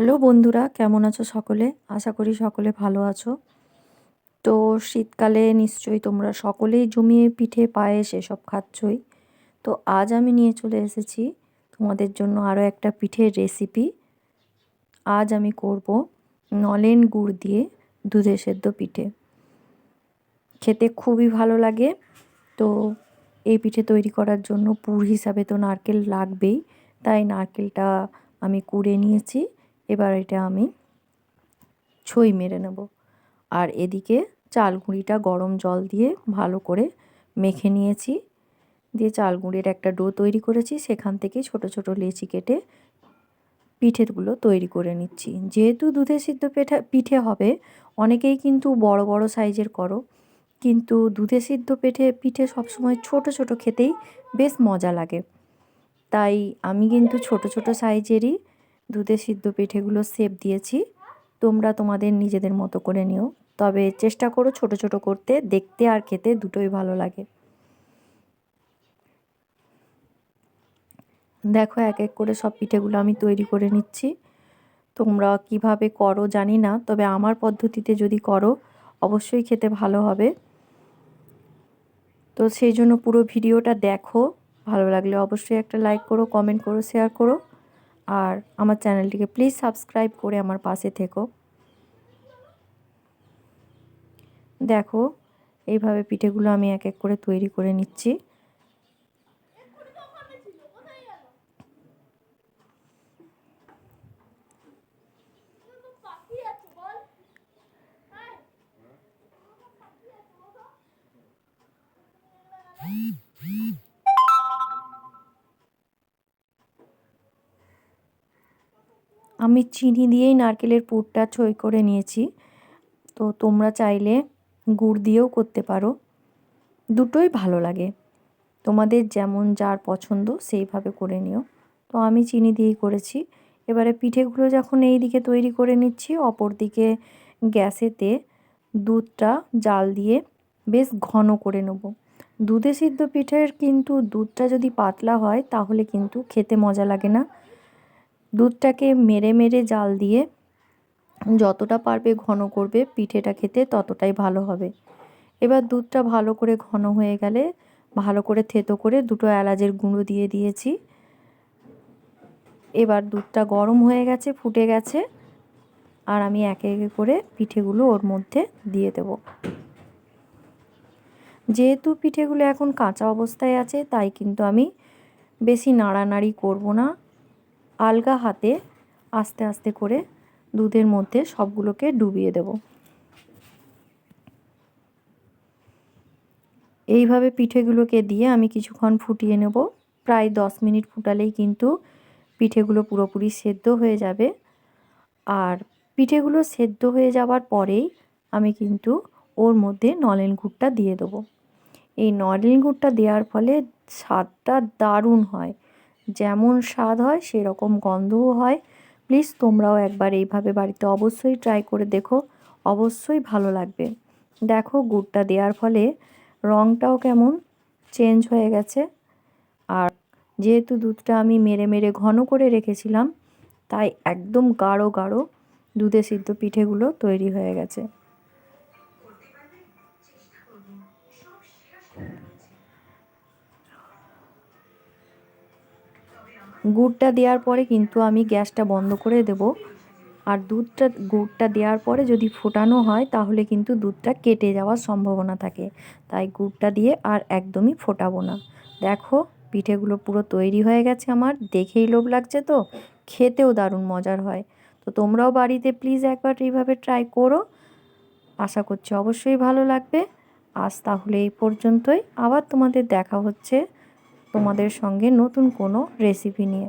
Hello বন্ধুরা, কেমন আছো সকলে? আশা করি সকলে ভালো আছো। তো শীতকালে নিশ্চয়ই তোমরা সকলেই জমিয়ে পিঠে, পায়েস এসব খাচ্ছই। তো আজ আমি নিয়ে চলে এসেছি তোমাদের জন্য আরও একটা পিঠের রেসিপি আজ আমি করব নলেন গুড় দিয়ে দুধে সেদ্ধ পিঠে। খেতে খুবই ভালো লাগে। তো এই পিঠে তৈরি করার জন্য পুর হিসাবে তো নারকেল লাগবেই, তাই নারকেলটা আমি কুড়ে নিয়েছি। এবার এটা আমি ছই মেরে নেব। আর এদিকে চাল গুঁড়িটা গরম জল দিয়ে ভালো করে মেখে নিয়েছি। দিয়ে চাল গুঁড়ির একটা ডো তৈরি করেছি। সেখান থেকে ছোট ছোট লেচি কেটে পিঠেগুলো তৈরি করে নিচ্ছি। যেহেতু দুধে সিদ্ধ পিঠে পিঠে হবে, অনেকেই কিন্তু বড় বড় সাইজের করো। কিন্তু দুধে সিদ্ধ পেঠে, পিঠে সবসময় ছোট ছোট খেতেই বেশ মজা লাগে। তাই আমি কিন্তু ছোট ছোট সাইজেরই দুধে সিদ্ধ পিঠেগুলো সেপ দিয়েছি। তোমরা তোমাদের নিজেদের মতো করে নিও। তবে চেষ্টা করো ছোট ছোট করতে, দেখতে আর খেতে দুটোই ভালো লাগে। দেখো, এক এক করে সব পিঠেগুলো আমি তৈরি করে নিচ্ছি। তোমরা কীভাবে করো জানি না, তবে আমার পদ্ধতিতে যদি করো, অবশ্যই খেতে ভালো হবে। তো সেই জন্য পুরো ভিডিওটা দেখো। ভালো লাগলে অবশ্যই একটা লাইক করো কমেন্ট করো শেয়ার করো। আর আমার চ্যানেলটিকে প্লিজ সাবস্ক্রাইব করে আমার পাশে থেকো। দেখো, এইভাবে পিঠেগুলো আমি এক এক করে তৈরি করে নিচ্ছি। আমি চিনি দিয়েই নারকেলের পুরটা ছই করে নিয়েছি। তো তোমরা চাইলে গুড় দিয়েও করতে পারো। দুটোই ভালো লাগে। তোমাদের যেমন যার পছন্দ সেইভাবে করে নিও। তো আমি চিনি দিয়েই করেছি। এবারে পিঠেগুলো যখন এই দিকে তৈরি করে নিচ্ছি, অপর দিকে গ্যাসেতে দুধটা জাল দিয়ে বেশ ঘন করে নেব। দুধে সিদ্ধ পিঠের কিন্তু দুধটা যদি পাতলা হয়, তাহলে কিন্তু খেতে মজা লাগে না। দুধটাকে মেরে মেরে জাল দিয়ে যতটা পারবে ঘন করবে, পিঠেটা খেতে ততটাই ভালো হবে। এবার দুধটা ভালো করে ঘন হয়ে গেলে ভালো করে থেতো করে দুটো এলাচের গুঁড়ো দিয়ে দিয়েছি। এবার দুধটা গরম হয়ে গেছে, ফুটে গেছে, আর আমি একে একে করে পিঠেগুলো ওর মধ্যে দিয়ে দেব। যেহেতু পিঠেগুলো এখন কাঁচা অবস্থায় আছে, তাই কিন্তু আমি বেশি নাড়ানাড়ি করব না। আলগা হাতে আস্তে আস্তে করে দুধের মধ্যে সবগুলোকে ডুবিয়ে দেব। এইভাবে পিঠেগুলোকে দিয়ে আমি কিছুক্ষণ ফুটিয়ে নেব। প্রায় দশ মিনিট ফুটালেই কিন্তু পিঠেগুলো পুরোপুরি সেদ্ধ হয়ে যাবে। আর পিঠেগুলো সেদ্ধ হয়ে যাওয়ার পরেই আমি কিন্তু ওর মধ্যে নলেন গুড়টা দিয়ে দেবো। এই নলেন গুড়টা দেওয়ার ফলে স্বাদটা দারুণ হয়। যেমন স্বাদ হয়, সেরকম গন্ধও হয়। প্লিজ তোমরাও একবার এইভাবে বাড়িতে অবশ্যই ট্রাই করে দেখো। অবশ্যই ভালো লাগবে। দেখো গুড়টা দেওয়ার ফলে রঙটাও কেমন চেঞ্জ হয়ে গেছে। আর যেহেতু দুধটা আমি মেরে মেরে ঘন করে রেখেছিলাম, তাই একদম গাঢ় গাঢ় দুধে সিদ্ধ পিঠেগুলো তৈরি হয়ে গেছে। গুড়টা দেওয়ার পরে কিন্তু আমি গ্যাসটা বন্ধ করে দেব। আর দুধটা, গুড়টা দেওয়ার পরে যদি ফোটানো হয়, তাহলে কিন্তু দুধটা কেটে যাওয়ার সম্ভাবনা থাকে। তাই গুড়টা দিয়ে আর একদমই ফোটাবো না। দেখো, পিঠেগুলো পুরো তৈরি হয়ে গেছে আমার। দেখেই লোভ লাগছে তো। খেতেও দারুণ মজার হয়। তো তোমরাও বাড়িতে প্লিজ একবার এইভাবে ট্রাই করো। আশা করছি অবশ্যই ভালো লাগবে। আজ তাহলে এই পর্যন্তই। আবার তোমাদের দেখা হচ্ছে। তোমাদের সঙ্গে নতুন কোনো রেসিপি নিয়ে।